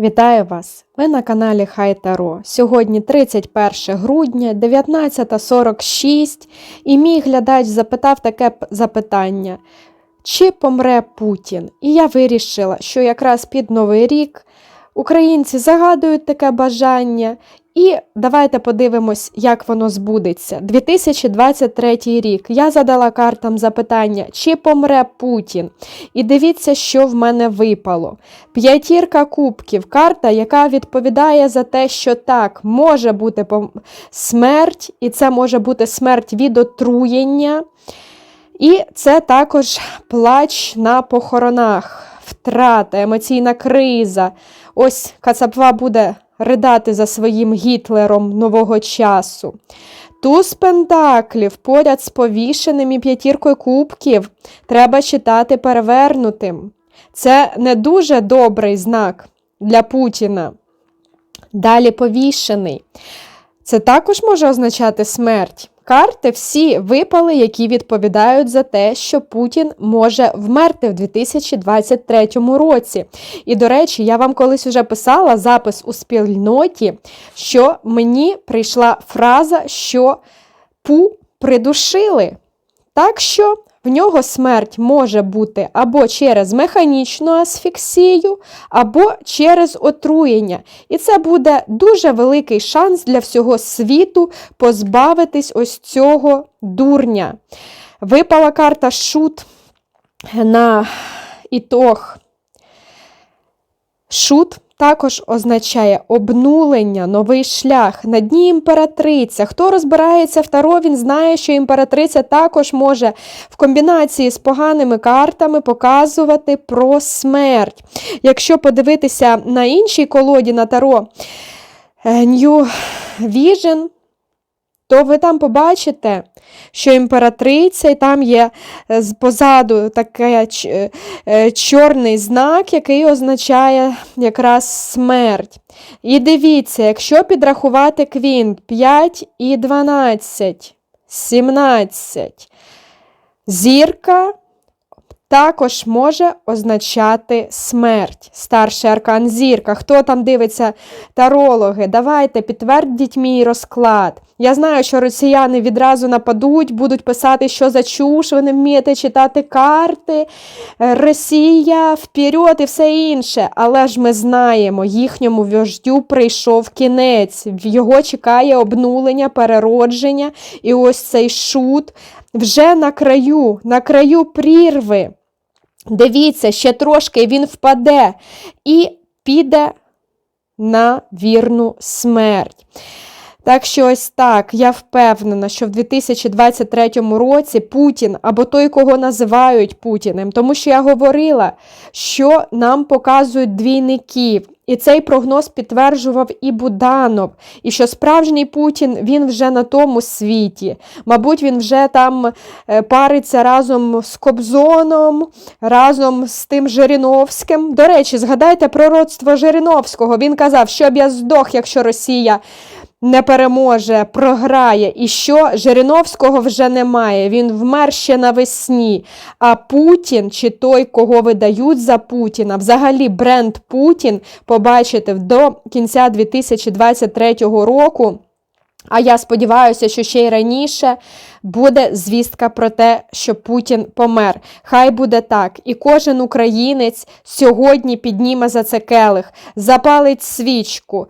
Вітаю вас! Ви на каналі Хай. Сьогодні 31 грудня, 19.46, і мій глядач запитав таке запитання: чи помре Путін? І я вирішила, що якраз під Новий рік українці загадують таке бажання. І давайте подивимось, як воно збудеться. 2023 рік. Я задала картам запитання, чи помре Путін. І дивіться, що в мене випало. П'ятірка кубків, карта, яка відповідає за те, що так, може бути смерть, і це може бути смерть від отруєння. І це також плач на похоронах, втрата, емоційна криза. Ось Кацапва буде ридати за своїм Гітлером нового часу. Туз пентаклів поряд з повішеним і п'ятіркою кубків треба читати перевернутим. Це не дуже добрий знак для Путіна. Далі повішений. Це також може означати смерть. Карти всі випали, які відповідають за те, що Путін може вмерти в 2023 році. І, до речі, я вам колись вже писала запис у спільноті, що мені прийшла фраза, що Пу придушили. Так що в нього смерть може бути або через механічну асфіксію, або через отруєння. І це буде дуже великий шанс для всього світу позбавитись ось цього дурня. Випала карта шут на ітог. Шут також означає обнулення, новий шлях. На дні імператриця. Хто розбирається в Таро, він знає, що імператриця також може в комбінації з поганими картами показувати про смерть. Якщо подивитися на іншій колоді на Таро е, New Vision, то ви там побачите, що імператриця, і там є е, позаду такий е, чорний знак, який означає якраз смерть. І дивіться, якщо підрахувати квінт 5 і 12, 17, зірка також може означати смерть. Старший аркан зірка. Хто там дивиться тарологи? Давайте підтвердіть мій розклад. Я знаю, що росіяни відразу нападуть, будуть писати, що за чуш, ви не вмієте читати карти. е, Росія вперед і все інше. Але ж ми знаємо, їхньому вождю прийшов кінець. Його чекає обнулення, переродження. І ось цей шут вже на краю, на краю прірви. Дивіться, ще трошки він впаде і піде на вірну смерть. Так що ось так, я впевнена, що в 2023 році Путін або той, кого називають Путіним, тому що я говорила, що нам показують двійників. І цей прогноз підтверджував і Буданов, і що справжній Путін він вже на тому світі. Мабуть, він вже там е, париться разом з Кобзоном, разом з тим Жириновським. До речі, згадайте пророцтво Жириновського. Він казав, щоб я здох, якщо Росія не переможе, програє, і що Жириновського вже немає. Він вмер ще навесні. А Путін, чи той, кого видають за Путіна, взагалі бренд Путін, побачите до кінця 2023 року. А я сподіваюся, що ще й раніше буде звістка про те, що Путін помер. Хай буде так. І кожен українець сьогодні підніме за це келих, запалить свічку.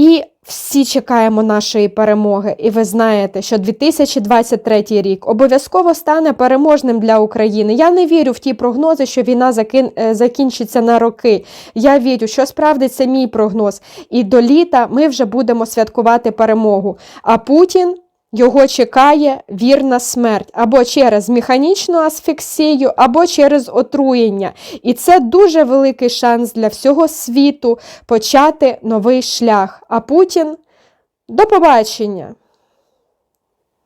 І всі чекаємо нашої перемоги. І ви знаєте, що 2023 рік обов'язково стане переможним для України. Я не вірю в ті прогнози, що війна е, закінчиться на роки. Я вірю, що справдиться мій прогноз. І до літа ми вже будемо святкувати перемогу. А Путін. Його чекає вірна смерть або через механічну асфіксію, або через отруєння. І це дуже великий шанс для всього світу почати новий шлях. А Путін до побачення.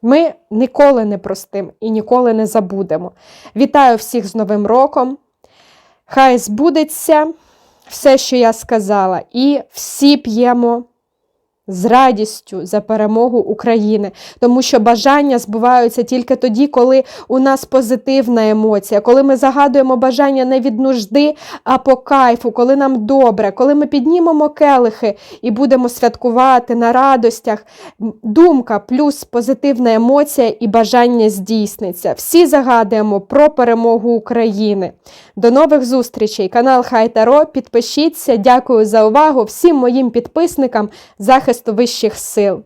Ми ніколи не простим і ніколи не забудемо. Вітаю всіх з Новим роком. Хай збудеться все, що я сказала, і всі п'ємо з радістю за перемогу України, тому що бажання збуваються тільки тоді, коли у нас позитивна емоція, коли ми загадуємо бажання не від нужди, а по кайфу, коли нам добре, коли ми піднімемо келихи і будемо святкувати на радостях. Думка плюс позитивна емоція і бажання здійсниться. Всі загадуємо про перемогу України. До нових зустрічей. Канал Хай Таро. Підпишіться. Дякую за увагу всім моїм підписникам захисту вищих сил.